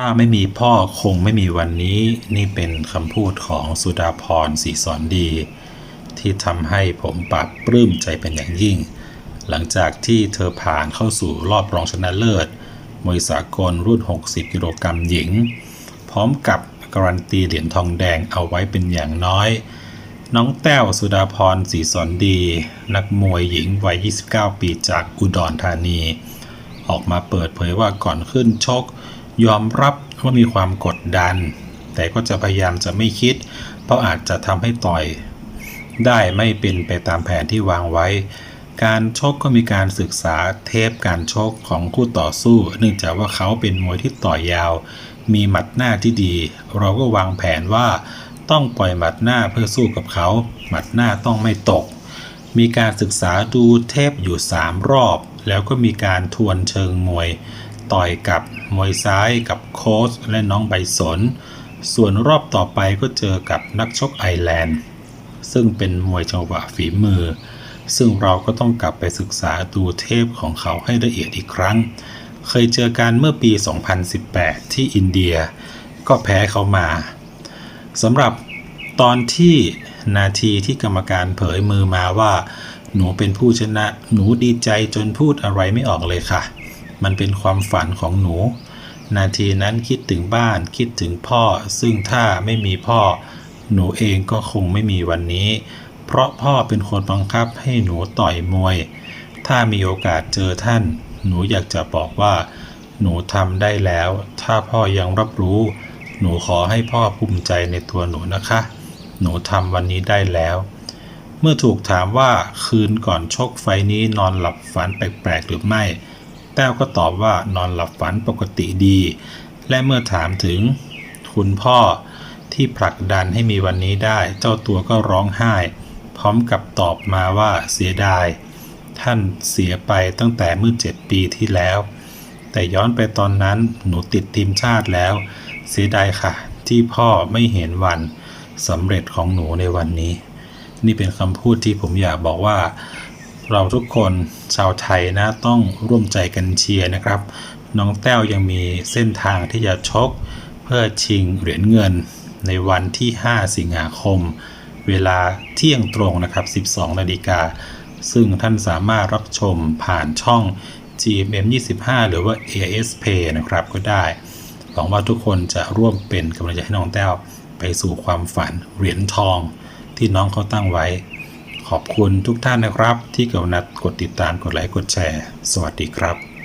ถ้าไม่มีพ่อคงไม่มีวันนี้ นี่เป็นคำพูดของสุดาพรศรีสอนดี ที่ทำให้ผมปราบปลื้มใจเป็นอย่างยิ่ง หลังจากที่เธอผ่านเข้าสู่รอบรองชนะเลิศมวยสากลรุ่น 60 กิโลกรัมหญิง พร้อมกับการันตีเหรียญทองแดงเอาไว้เป็นอย่างน้อย น้องแต้วสุดาพรศรีสอนดี นักมวยหญิงวัย 29 ปีจากอุดรธานี ออกมาเปิดเผยว่าก่อนขึ้นชก ยอมรับว่ามีความกดดัน แต่ก็จะพยายามจะไม่คิด เพราะอาจจะทำให้ต่อย ได้ไม่เป็นไปตามแผนที่วางไว้ การชกก็มีการศึกษาเทปการชกของคู่ต่อสู้ เนื่องจากว่าเขาเป็นมวยที่ต่อยยาว มีหมัดหน้าที่ดี เราก็วางแผนว่าต้องปล่อยหมัดหน้าเพื่อสู้กับเขา หมัดหน้าต้องไม่ตก มีการศึกษาดูเทปอยู่ 3 รอบ แล้วก็มีการทวนเชิงมวย ต่อยกับมวยซ้ายกับโค้ชและน้องใบสน ส่วนรอบต่อไปก็เจอกับนักชกไอแลนด์ ซึ่งเป็นมวยจังหวะฝีมือ ซึ่งเราก็ต้องกลับไปศึกษาดูเทปของเขาให้ละเอียดอีกครั้ง เคยเจอกันเมื่อปี 2018 ที่อินเดีย ก็แพ้เขามาสำหรับตอนที่นาทีที่กรรมการเผยมือมาว่า หนูเป็นผู้ชนะ หนูดีใจจนพูดอะไรไม่ออกเลยค่ะ มันเป็นความฝันของหนู นาทีนั้นคิดถึงบ้านคิดถึงพ่อ ซึ่งถ้าไม่มีพ่อ หนูเองก็คงไม่มีวันนี้ เพราะพ่อเป็นคนบังคับให้หนูต่อยมวย ถ้ามีโอกาสเจอท่าน หนูอยากจะบอกว่า หนูทำได้แล้ว ถ้าพ่อยังรับรู้ หนูขอให้พ่อภูมิใจในตัวหนูนะคะ หนูทำวันนี้ได้แล้วเมื่อถูกถามว่าคืนก่อนชกไฟนี้นอนหลับฝันแปลกๆหรือไม่ แต้วก็ตอบว่านอนหลับฝันปกติดี และเมื่อถามถึงคุณพ่อที่ผลักดันให้มีวันนี้ได้ เจ้าตัวก็ร้องไห้ พร้อมกับตอบมาว่าเสียดาย ท่านเสียไปตั้งแต่เมื่อเจ็ดปีที่แล้ว แต่ย้อนไปตอนนั้นหนูติดทีมชาติแล้ว เสียดายค่ะ ที่พ่อไม่เห็นวันสำเร็จของหนูในวันนี้ นี่เป็นคำพูดที่ผมอยากบอกว่า เราทุกคนชาวไทยนะต้องร่วมใจกันเชียร์นะครับ น้องแต้วยังมีเส้นทางที่จะชก เพื่อชิงเหรียญเงินในวันที่ 5 สิงหาคม เวลาเที่ยงตรงนะครับ 12 นาฬิกา ซึ่งท่านสามารถรับชมผ่านช่อง GMM 25 หรือว่า AS Pay นะครับก็ได้ หวังว่าทุกคนจะร่วมเป็นกำลังใจให้น้องแต้วไปสู่ความฝันเหรียญทองที่น้องเขาตั้งไว้ ขอบคุณทุกท่านนะครับ ที่กรุณากดติดตามกดไลค์กดแชร์ สวัสดีครับ